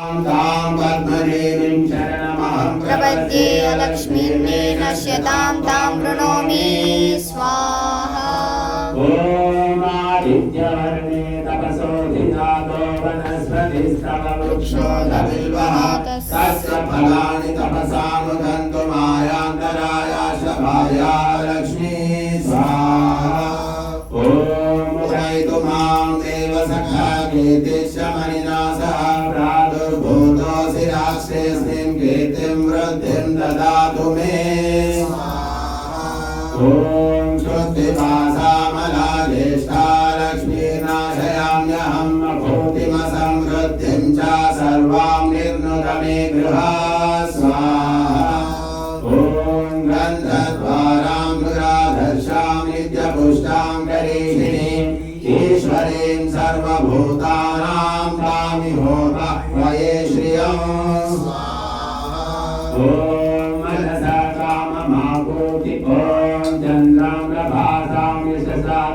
तां पद्मनेमिं शरणमहं प्रपद्ये लक्ष्मीर्मे नश्यतां तां वृणोमि स्वाहा ॐ आदित्यवर्णे तपसोऽधिजातो वनस्पतिस्तव वृक्षो न बिल्वः तस्य फलानि तपसानुगन्तुमायान्तराय शभाय लक्ष्मी माँ देव सखा कीर्तिशमनिना सह प्रादुर्भूतोऽसि राष्ट्रेऽस्मिन् कीर्तिं वृद्धिं ददातु मे। ॐ श्रुतिभासामला ज्येष्ठा च सर्वां मे ॐ गन्धद्वारां दुराधर्षां नित्यपुष्टां ईश्वरीं सर्वभूतानां कामि होत वये श्रियम् ॐ मनसा काममाकोटि ॐ चन्द्रां प्रभासां यशसा